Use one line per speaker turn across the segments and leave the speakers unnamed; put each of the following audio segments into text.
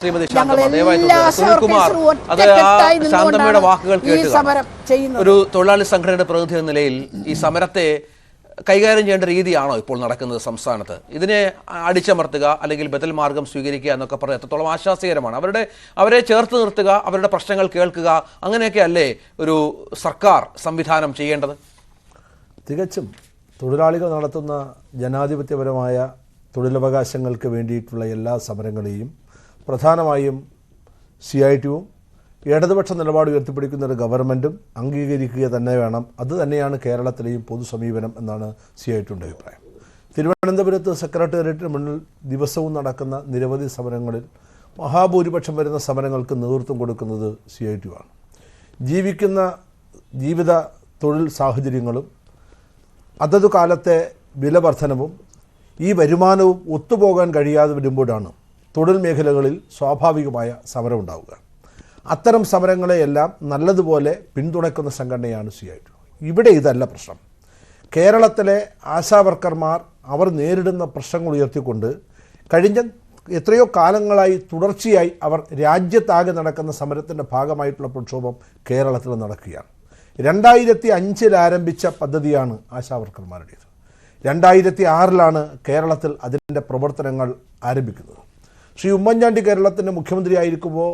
ശ്രീമതി ശാന്തമ്മയുടെ വാക്കുകൾ
ഈ സമരം ചെയ്യുന്നത്.
ഒരു തൊഴിലാളി സംഘടനയുടെ പ്രതിനിധി എന്ന നിലയിൽ ഈ സമരത്തെ കൈകാര്യം ചെയ്യേണ്ട രീതിയാണോ ഇപ്പോൾ നടക്കുന്നത് സംസ്ഥാനത്ത്? ഇതിനെ അടിച്ചമർത്തുക അല്ലെങ്കിൽ ബദൽ മാർഗം സ്വീകരിക്കുക എന്നൊക്കെ പറഞ്ഞ എത്രത്തോളം ആശ്വാസകരമാണ് അവരുടെ അവരെ ചേർത്ത് നിർത്തുക അവരുടെ പ്രശ്നങ്ങൾ കേൾക്കുക അങ്ങനെയൊക്കെ അല്ലേ ഒരു സർക്കാർ സംവിധാനം ചെയ്യേണ്ടത്?
തികച്ചും തൊഴിലാളികൾ നടത്തുന്ന ജനാധിപത്യപരമായ തൊഴിലവകാശങ്ങൾക്ക് വേണ്ടിയിട്ടുള്ള എല്ലാ സമരങ്ങളെയും പ്രധാനമായും സി ഐ ടിയും ഇടതുപക്ഷ നിലപാട് ഉയർത്തിപ്പിടിക്കുന്ന ഒരു ഗവൺമെന്റും അംഗീകരിക്കുക തന്നെ വേണം. അത് തന്നെയാണ് കേരളത്തിലെയും പൊതു സമീപനം എന്നാണ് സി ഐ ടിയുടെ അഭിപ്രായം. തിരുവനന്തപുരത്ത് സെക്രട്ടേറിയറ്റിന് മുന്നിൽ ദിവസവും നടക്കുന്ന നിരവധി സമരങ്ങളിൽ മഹാഭൂരിപക്ഷം വരുന്ന സമരങ്ങൾക്ക് നേതൃത്വം കൊടുക്കുന്നത് സി ഐ ടി ആണ് ജീവിക്കുന്ന ജീവിത തൊഴിൽ സാഹചര്യങ്ങളും അതത് കാലത്തെ വിലവർധനവും ഈ വരുമാനവും ഒത്തുപോകാൻ കഴിയാതെ വരുമ്പോഴാണ് തൊഴിൽ മേഖലകളിൽ സ്വാഭാവികമായ സമരമുണ്ടാവുക. അത്തരം സമരങ്ങളെയെല്ലാം നല്ലതുപോലെ പിന്തുണയ്ക്കുന്ന സംഘടനയാണ് സി ഐ ടി. ഇവിടെ ഇതല്ല പ്രശ്നം. കേരളത്തിലെ ആശാവർക്കർമാർ അവർ നേരിടുന്ന പ്രശ്നങ്ങൾ ഉയർത്തിക്കൊണ്ട് കഴിഞ്ഞ എത്രയോ കാലങ്ങളായി തുടർച്ചയായി അവർ രാജ്യത്താകെ നടക്കുന്ന സമരത്തിന്റെ ഭാഗമായിട്ടുള്ള പ്രക്ഷോഭം കേരളത്തിൽ നടക്കുകയാണ്. രണ്ടായിരത്തി അഞ്ചിൽ ആരംഭിച്ച പദ്ധതിയാണ് ആശാവർക്കർമാരുടേത്. രണ്ടായിരത്തി ആറിലാണ് കേരളത്തിൽ അതിന്റെ പ്രവർത്തനങ്ങൾ ആരംഭിക്കുന്നത്. ശ്രീ ഉമ്മൻചാണ്ടി കേരളത്തിന്റെ മുഖ്യമന്ത്രിയായിരിക്കുമ്പോൾ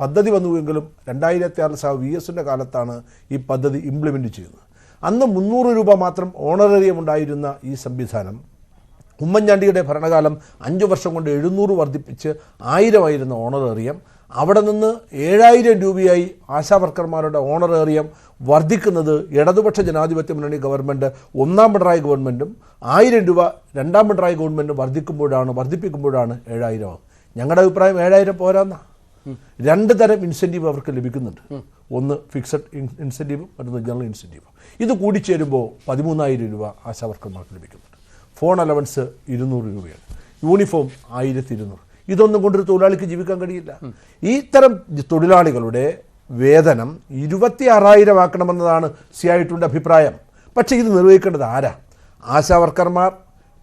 പദ്ധതി വന്നുവെങ്കിലും രണ്ടായിരത്തി ആറിൽ സാ വി എസിന്റെ കാലത്താണ് ഈ പദ്ധതി ഇംപ്ലിമെന്റ് ചെയ്യുന്നത്. അന്ന് മുന്നൂറ് രൂപ മാത്രം ഓണറേറിയം ഉണ്ടായിരുന്ന ഈ സംവിധാനം ഉമ്മൻചാണ്ടിയുടെ ഭരണകാലം അഞ്ച് വർഷം കൊണ്ട് എഴുന്നൂറ് വർദ്ധിപ്പിച്ച് ആയിരമായിരുന്ന ഓണറേറിയം അവിടെ നിന്ന് ഏഴായിരം രൂപയായി ആശാവർക്കർമാരുടെ ഓണറേറിയം വർദ്ധിക്കുന്നത് ഇടതുപക്ഷ ജനാധിപത്യ മുന്നണി ഗവൺമെന്റ് ഒന്നാം പിണറായി ഗവൺമെന്റും ആയിരം രൂപ രണ്ടാം പിണറായി ഗവൺമെന്റ് വർദ്ധിക്കുമ്പോഴാണ് വർദ്ധിപ്പിക്കുമ്പോഴാണ് ഏഴായിരം ഞങ്ങളുടെ അഭിപ്രായം ഏഴായിരം പോരാന്ന. രണ്ട് തരം ഇൻസെന്റീവ് അവർക്ക് ലഭിക്കുന്നുണ്ട്. ഒന്ന് ഫിക്സഡ് ഇൻസെന്റീവും മറ്റൊന്ന് ജനറൽ ഇൻസെന്റീവും ഇത് കൂടിച്ചേരുമ്പോൾ പതിമൂന്നായിരം രൂപ ആശാവർക്കർമാർക്ക് ലഭിക്കുന്നുണ്ട്. ഫോൺ അലവൻസ് ഇരുന്നൂറ് രൂപയാണ്. യൂണിഫോം ആയിരത്തി ഇരുന്നൂറ് ഇതൊന്നും കൊണ്ടൊരു തൊഴിലാളിക്ക് ജീവിക്കാൻ കഴിയില്ല. ഇത്തരം തൊഴിലാളികളുടെ വേതനം ഇരുപത്തി ആറായിരം ആക്കണമെന്നതാണ് സി ആയിട്ടുണ്ട് അഭിപ്രായം. പക്ഷേ ഇത് നിർവഹിക്കേണ്ടത് ആരാ? ആശാവർക്കർമാർ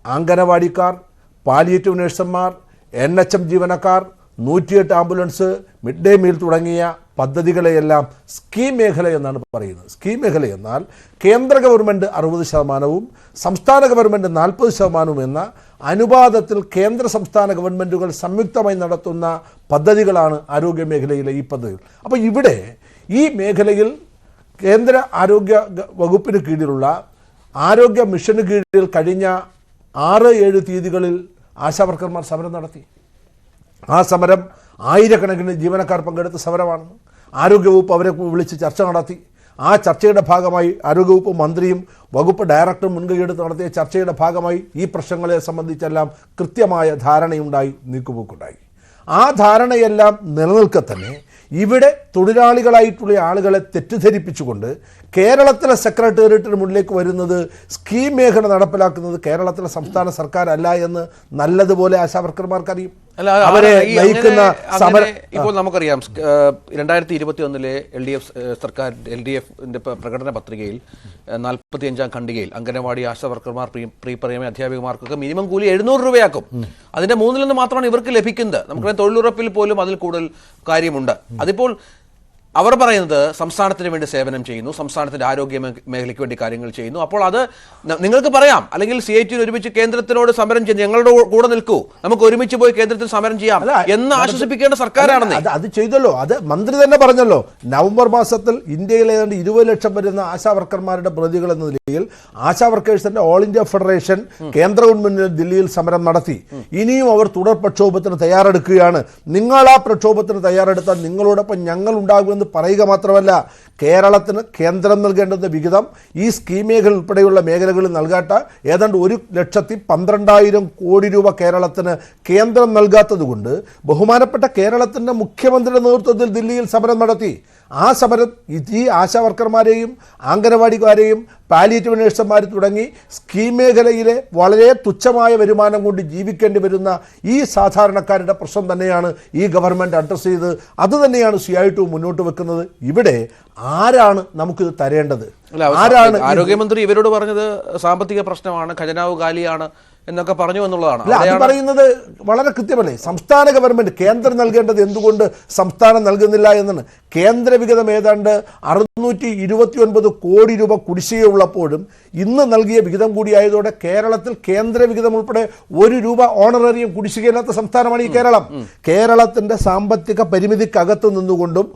അംഗനവാടിക്കാർ പാലിയേറ്റീവ് നഴ്സന്മാർ എൻ എച്ച് എം ജീവനക്കാർ നൂറ്റിയെട്ട് ആംബുലൻസ് മിഡ് ഡേ മീൽ തുടങ്ങിയ പദ്ധതികളെയെല്ലാം സ്കീം മേഖല എന്നാണ് പറയുന്നത്. സ്കീം മേഖല എന്നാൽ കേന്ദ്ര ഗവൺമെന്റ് അറുപത് ശതമാനവും സംസ്ഥാന ഗവൺമെന്റ് നാൽപ്പത് ശതമാനവും എന്ന അനുപാതത്തിൽ കേന്ദ്ര സംസ്ഥാന ഗവൺമെന്റുകൾ സംയുക്തമായി നടത്തുന്ന പദ്ധതികളാണ് ആരോഗ്യ മേഖലയിലെ ഈ പദ്ധതികൾ. അപ്പോൾ ഇവിടെ ഈ മേഖലയിൽ കേന്ദ്ര ആരോഗ്യ വകുപ്പിന് കീഴിലുള്ള ആരോഗ്യ മിഷന് കീഴിൽ കഴിഞ്ഞ ആറ് ഏഴ് തീയതികളിൽ ആശാവർക്കർമാർ സമരം നടത്തി. ആ സമരം ആയിരക്കണക്കിന് ജീവനക്കാർ പങ്കെടുത്ത സമരമാണ്. ആരോഗ്യവകുപ്പ് അവരെ വിളിച്ച് ചർച്ച നടത്തി. ആ ചർച്ചയുടെ ഭാഗമായി ആരോഗ്യവകുപ്പ് മന്ത്രിയും വകുപ്പ് ഡയറക്ടറും മുൻകൈയെടുത്ത് നടത്തിയ ചർച്ചയുടെ ഭാഗമായി ഈ പ്രശ്നങ്ങളെ സംബന്ധിച്ചെല്ലാം കൃത്യമായ ധാരണയുണ്ടായി നീക്കുപോക്കുണ്ടായി. ആ ധാരണയെല്ലാം നിലനിൽക്കെ തന്നെ ഇവിടെ തൊഴിലാളികളായിട്ടുള്ള ആളുകളെ തെറ്റിദ്ധരിപ്പിച്ചുകൊണ്ട് കേരളത്തിലെ സെക്രട്ടേറിയറ്റിന് മുന്നിലേക്ക് വരുന്നത് സ്കീം മേഖല നടപ്പിലാക്കുന്നത് കേരളത്തിലെ സംസ്ഥാന സർക്കാരല്ല എന്ന് നല്ലതുപോലെ ആശാവർക്കർമാർക്കറിയും. അവരെ നയിക്കുന്ന സമര
ഇപ്പോൾ നമുക്കറിയാം രണ്ടായിരത്തി ഇരുപത്തി ഒന്നിലെ എൽ ഡി എഫ് സർക്കാർ എൽ ഡി എഫിന്റെ പ്രകടന പത്രികയിൽ നാൽപ്പത്തി അഞ്ചാം ഖണ്ഡികയിൽ അംഗനവാടി ആശാ വർക്കർമാർ പ്രീ പ്രീ പ്രൈമറി അധ്യാപികമാർക്കൊക്കെ മിനിമം കൂലി എഴുന്നൂറ് രൂപയാക്കും. അതിന്റെ മൂന്നിലൊന്ന് മാത്രമാണ് ഇവർക്ക് ലഭിക്കുന്നത്. നമുക്കറിയാം തൊഴിലുറപ്പിൽ പോലും അതിൽ കൂടുതൽ കാര്യമുണ്ട്. അതിപ്പോൾ അവർ പറയുന്നത് സംസ്ഥാനത്തിന് വേണ്ടി സേവനം ചെയ്യുന്നു സംസ്ഥാനത്തിന്റെ ആരോഗ്യ മേഖലയ്ക്ക് വേണ്ടി കാര്യങ്ങൾ ചെയ്യുന്നു. അപ്പോൾ അത് നിങ്ങൾക്ക് പറയാം. അല്ലെങ്കിൽ സി ഐ ടി ഒരുമിച്ച് കേന്ദ്രത്തിനോട് സമരം ചെയ്യുന്നു ഞങ്ങളുടെ കൂടെ നിൽക്കൂ. നമുക്ക് ഒരുമിച്ച് പോയി കേന്ദ്രത്തിൽ സമരം ചെയ്യാം എന്ന് ആശ്വസിപ്പിക്കേണ്ട സർക്കാരാണെന്ന്.
അത് അത് ചെയ്തല്ലോ. അത് മന്ത്രി തന്നെ പറഞ്ഞല്ലോ. നവംബർ മാസത്തിൽ ഇന്ത്യയിൽ ഏതാണ്ട് ഇരുപത് ലക്ഷം വരുന്ന ആശാ വർക്കർമാരുടെ പ്രതികൾ എന്ന നിലയിൽ ആശാ വർക്കേഴ്സിന്റെ ഓൾ ഇന്ത്യ ഫെഡറേഷൻ കേന്ദ്ര ഗവൺമെന്റിന് ദില്ലിയിൽ സമരം നടത്തി. ഇനിയും അവർ തുടർ പ്രക്ഷോഭത്തിന് തയ്യാറെടുക്കുകയാണ്. നിങ്ങൾ ആ പ്രക്ഷോഭത്തിന് തയ്യാറെടുത്താൽ നിങ്ങളോടൊപ്പം ഞങ്ങൾ ഉണ്ടാകുമെന്ന് പറയുക മാത്രമല്ല കേരളത്തിന് കേന്ദ്രം നൽകേണ്ടുന്ന വിഹിതം ഈ സ്കീം മേഖല ഉൾപ്പെടെയുള്ള മേഖലകളിൽ നൽകാട്ട ഏതാണ്ട് ഒരു ലക്ഷത്തി പന്ത്രണ്ടായിരം കോടി രൂപ കേരളത്തിന് കേന്ദ്രം നൽകാത്തതുകൊണ്ട് ബഹുമാനപ്പെട്ട കേരളത്തിന്റെ മുഖ്യമന്ത്രിയുടെ നേതൃത്വത്തിൽ ദില്ലിയിൽ സമരം നടത്തി. ആ സമരം ഈ ആശാ വർക്കർമാരെയും അംഗനവാടിക്കാരെയും പാലിയേറ്റീവ് നഴ്സുമാർ തുടങ്ങി സ്കീം മേഖലയിലെ വളരെ തുച്ഛമായ വരുമാനം കൊണ്ട് ജീവിക്കേണ്ടി വരുന്ന ഈ സാധാരണക്കാരുടെ പ്രശ്നം തന്നെയാണ് ഈ ഗവൺമെന്റ് അഡ്രസ്സ് ചെയ്ത് അത് തന്നെയാണ് സി ഐ മുന്നോട്ട് വെക്കുന്നത്. ഇവിടെ ആരാണ് നമുക്കിത് തരേണ്ടത്? ആരാണ്
ആരോഗ്യമന്ത്രി ഇവരോട് പറഞ്ഞത് സാമ്പത്തിക പ്രശ്നമാണ് ഖജനാവ് കാലിയാണ് എന്നൊക്കെ പറഞ്ഞു എന്നുള്ളതാണ്.
അല്ല അത് പറയുന്നത് വളരെ കൃത്യമല്ലേ? സംസ്ഥാന ഗവൺമെന്റ് കേന്ദ്രം നൽകേണ്ടത് എന്തുകൊണ്ട് സംസ്ഥാനം നൽകുന്നില്ല എന്നാണ്? കേന്ദ്ര വിഹിതം ഏതാണ്ട് അറുന്നൂറ്റി ഇരുപത്തി ഒൻപത് കോടി രൂപ കുടിശ്ശികയുള്ളപ്പോഴും ഇന്ന് നൽകിയ വിഹിതം കൂടിയായതോടെ കേരളത്തിൽ കേന്ദ്ര വിഹിതം ഉൾപ്പെടെ ഒരു രൂപ ഓണറേറിയം കുടിശ്ശികയില്ലാത്ത സംസ്ഥാനമാണ് ഈ കേരളം. കേരളത്തിന്റെ സാമ്പത്തിക പരിമിതിക്കകത്ത് നിന്നുകൊണ്ടും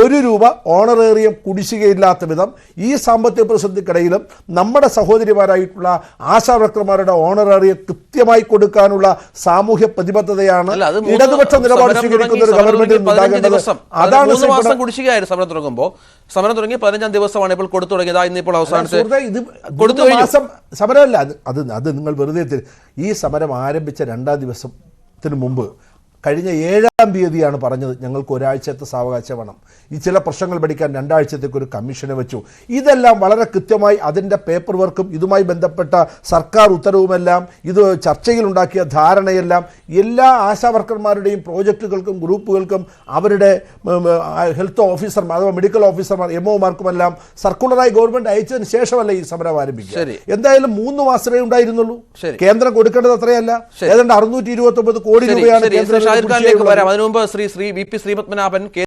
ഒരു രൂപ ഓണറേറിയം കുടിശ്ശികയില്ലാത്ത വിധം ഈ സാമ്പത്തിക പ്രതിസന്ധിക്കിടയിലും നമ്മുടെ സഹോദരിമാരായിട്ടുള്ള ആശാവർക്കർമാരുടെ ഓണറേറിയ കൃത്യമായി കൊടുക്കാനുള്ള സാമൂഹ്യ പ്രതിബദ്ധതയാണ് ഇടതുപക്ഷ നിലപാട് സ്വീകരിക്കുന്ന ഒരു
ദിവസം.
അതാണ്
മാസം കുടിശ്ശികയായിരുന്നു സമരം തുടങ്ങുമ്പോൾ. സമരം തുടങ്ങി പതിനഞ്ചാം ദിവസമാണ് ഇപ്പോൾ കൊടുത്തു തുടങ്ങിയത്. ഇന്ന് ഇന്നിപ്പോൾ അവസാനത്തെ
ഇത്
കൊടുത്തു
മാസം സമരമല്ല അത് അത് അത് നിങ്ങൾ വെറുതെ ഈ സമരം ആരംഭിച്ച രണ്ടാം ദിവസത്തിന് മുമ്പ് കഴിഞ്ഞ ഏഴാം തീയതിയാണ് പറഞ്ഞത്. ഞങ്ങൾക്ക് ഒരാഴ്ചത്തെ സാവകാശം വേണം. ഈ ചില പ്രശ്നങ്ങൾ പഠിക്കാൻ രണ്ടാഴ്ചത്തേക്ക് ഒരു കമ്മീഷനെ വെച്ചു. ഇതെല്ലാം വളരെ കൃത്യമായി അതിന്റെ പേപ്പർ വർക്കും ഇതുമായി ബന്ധപ്പെട്ട സർക്കാർ ഉത്തരവുമെല്ലാം ഇത് ചർച്ചയിലുണ്ടാക്കിയ ധാരണയെല്ലാം എല്ലാ ആശാവർക്കർമാരുടെയും പ്രോജക്റ്റുകൾക്കും ഗ്രൂപ്പുകൾക്കും അവരുടെ ഹെൽത്ത് ഓഫീസർമാർ അഥവാ മെഡിക്കൽ ഓഫീസർമാർ എം ഒമാർക്കുമെല്ലാം സർക്കുലറായി ഗവൺമെന്റ് അയച്ചതിന് ശേഷമല്ല ഈ സമരം ആരംഭിക്കുക. എന്തായാലും മൂന്ന് മാസമേ ഉണ്ടായിരുന്നുള്ളൂ. കേന്ദ്രം കൊടുക്കേണ്ടത് അത്രയല്ല. ഏതാണ്ട് അറുന്നൂറ്റി ഇരുപത്തി ഒമ്പത് കോടി രൂപയാണ് കേന്ദ്രം
അതിനു മുമ്പ് Shri Shri V P Sreepadmanabhan K